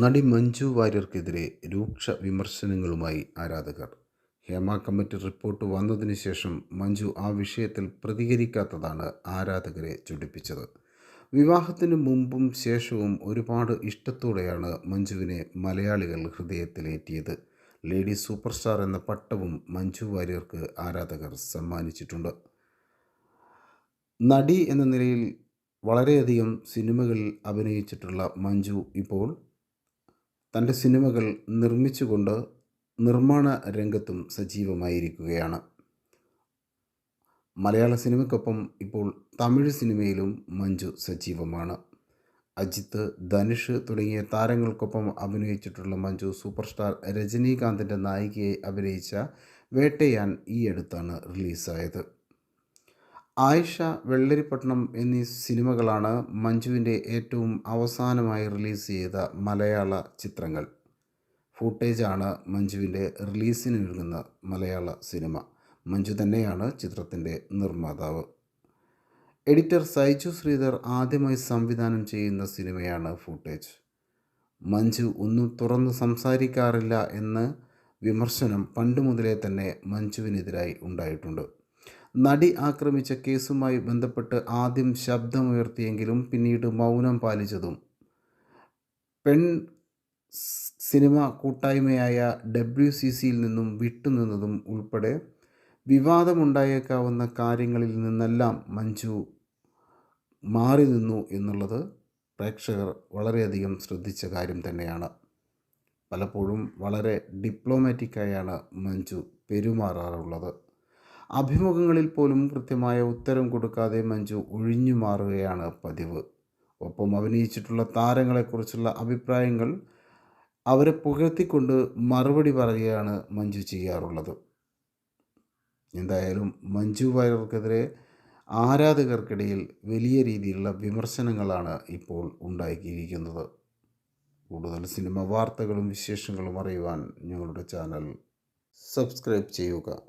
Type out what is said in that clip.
നടി മഞ്ജു വാര്യർക്കെതിരെ രൂക്ഷ വിമർശനങ്ങളുമായി ആരാധകർ. ഹേമ കമ്മിറ്റി റിപ്പോർട്ട് വന്നതിന് ശേഷം മഞ്ജു ആ വിഷയത്തിൽ പ്രതികരിക്കാത്തതാണ് ആരാധകരെ ചൊടിപ്പിച്ചത്. വിവാഹത്തിന് മുമ്പും ശേഷവും ഒരുപാട് ഇഷ്ടത്തോടെയാണ് മഞ്ജുവിനെ മലയാളികൾ ഹൃദയത്തിലേറ്റിയത്. ലേഡി സൂപ്പർ സ്റ്റാർ എന്ന പട്ടവും മഞ്ജു വാര്യർക്ക് ആരാധകർ സമ്മാനിച്ചിട്ടുണ്ട്. നടി എന്ന നിലയിൽ വളരെയധികം സിനിമകളിൽ അഭിനയിച്ചിട്ടുള്ള മഞ്ജു ഇപ്പോൾ തന്റെ സിനിമകൾ നിർമ്മിച്ചുകൊണ്ട് നിർമ്മാണ രംഗത്തും സജീവമായിരിക്കുകയാണ്. മലയാള സിനിമയ്ക്കൊപ്പം ഇപ്പോൾ തമിഴ് സിനിമയിലും മഞ്ജു സജീവമാണ്. അജിത്ത് ധനുഷ് തുടങ്ങിയ താരങ്ങൾക്കൊപ്പം അഭിനയിച്ചിട്ടുള്ള മഞ്ജു സൂപ്പർ സ്റ്റാർ രജനീകാന്തിന്റെ നായികയായി അഭിനയിച്ച വേട്ടയാൻ ഈ അടുത്താണ് റിലീസായത്. ആയിഷ വെള്ളരിപ്പട്ടണം എന്നീ സിനിമകളാണ് മഞ്ജുവിന്റെ ഏറ്റവും അവസാനമായി റിലീസ് ചെയ്ത മലയാള ചിത്രങ്ങൾ. ഫൂട്ടേജാണ് മഞ്ജുവിന്റെ റിലീസിനൊരുങ്ങുന്ന മലയാള സിനിമ. മഞ്ജു തന്നെയാണ് ചിത്രത്തിന്റെ നിർമ്മാതാവ്. എഡിറ്റർ സൈജു ശ്രീധർ ആദ്യമായി സംവിധാനം ചെയ്യുന്ന സിനിമയാണ് ഫൂട്ടേജ്. മഞ്ജു ഒന്നും തുറന്ന് സംസാരിക്കാറില്ല എന്ന് വിമർശനം പണ്ട് മുതലേ തന്നെ മഞ്ജുവിനെതിരായി ഉണ്ടായിട്ടുണ്ട്. നടി ആക്രമിച്ച കേസുമായി ബന്ധപ്പെട്ട് ആദ്യം ശബ്ദമുയർത്തിയെങ്കിലും പിന്നീട് മൗനം പാലിച്ചതും. പെൺ സിനിമ കൂട്ടായ്മയായ ഡബ്ല്യു സി സിയിൽ നിന്നും വിട്ടുനിന്നതും ഉൾപ്പെടെ വിവാദമുണ്ടായേക്കാവുന്ന കാര്യങ്ങളിൽ നിന്നെല്ലാം മഞ്ജു മാറി നിന്നു എന്നുള്ളത് പ്രേക്ഷകർ വളരെയധികം ശ്രദ്ധിച്ച കാര്യം തന്നെയാണ്. പലപ്പോഴും വളരെ ഡിപ്ലോമാറ്റിക്കായാണ് മഞ്ജു പെരുമാറാറുള്ളത്. അഭിമുഖങ്ങളിൽ പോലും കൃത്യമായ ഉത്തരം കൊടുക്കാതെ മഞ്ജു ഒഴിഞ്ഞു മാറുകയാണ് പതിവ്. ഒപ്പം അഭിനയിച്ചിട്ടുള്ള താരങ്ങളെക്കുറിച്ചുള്ള അഭിപ്രായങ്ങൾ അവരെ പുകഴ്ത്തിക്കൊണ്ട് മറുപടി പറയുകയാണ് മഞ്ജു ചെയ്യാറുള്ളത്. എന്തായാലും മഞ്ജു വാര്യർക്കെതിരെ ആരാധകർക്കിടയിൽ വലിയ രീതിയിലുള്ള വിമർശനങ്ങളാണ് ഇപ്പോൾ ഉണ്ടാക്കിയിരിക്കുന്നത് കൂടുതൽ സിനിമ വാർത്തകളും വിശേഷങ്ങളും അറിയുവാൻ ഞങ്ങളുടെ ചാനൽ സബ്സ്ക്രൈബ് ചെയ്യുക.